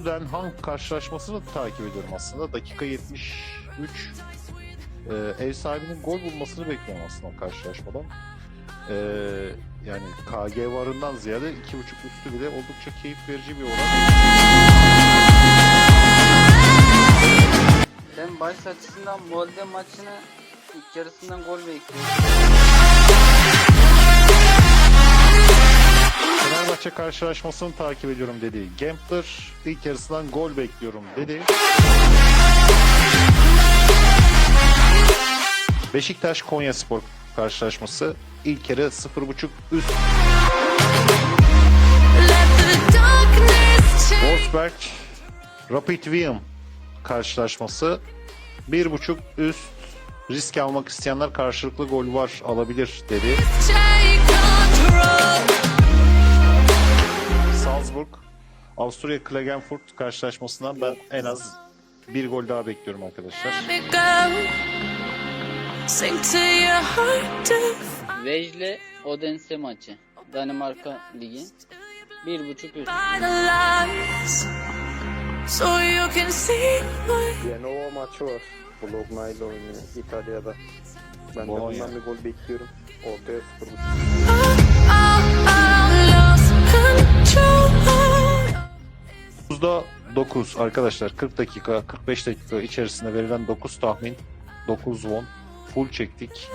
Ado Den Hang karşılaşmasını takip ediyorum aslında. Dakika 73 e, ev sahibinin gol bulmasını bekliyorum aslında karşılaşmadan. E, yani KG varından ziyade 2.5 üstü bile oldukça keyif verici bir oran. Ben bahis açısından Molde maçını ilk yarısından gol bekliyorum. Fenerbahçe karşılaşmasını takip ediyorum dedi. Gambler ilk yarısından gol bekliyorum dedi. Beşiktaş Konyaspor karşılaşması ilk yarı 0.5 üst. Wolfsberg Rapid Wien karşılaşması 1.5 üst. Risk almak isteyenler karşılıklı gol var alabilir dedi. Avusturya Klagenfurt karşılaşmasından ben en az bir gol daha bekliyorum arkadaşlar. Vejle Odense maçı. Danimarka Ligi. 1.5 üst. finalize so you can see my Genova maçı var. Bologna ile oynuyor İtalya'da. Ben de Bologna. bundan bir gol bekliyorum. Ortaya 0.5. I 9'da 9 arkadaşlar 40 dakika 45 dakika içerisinde verilen 9 tahmin 9 won full çektik.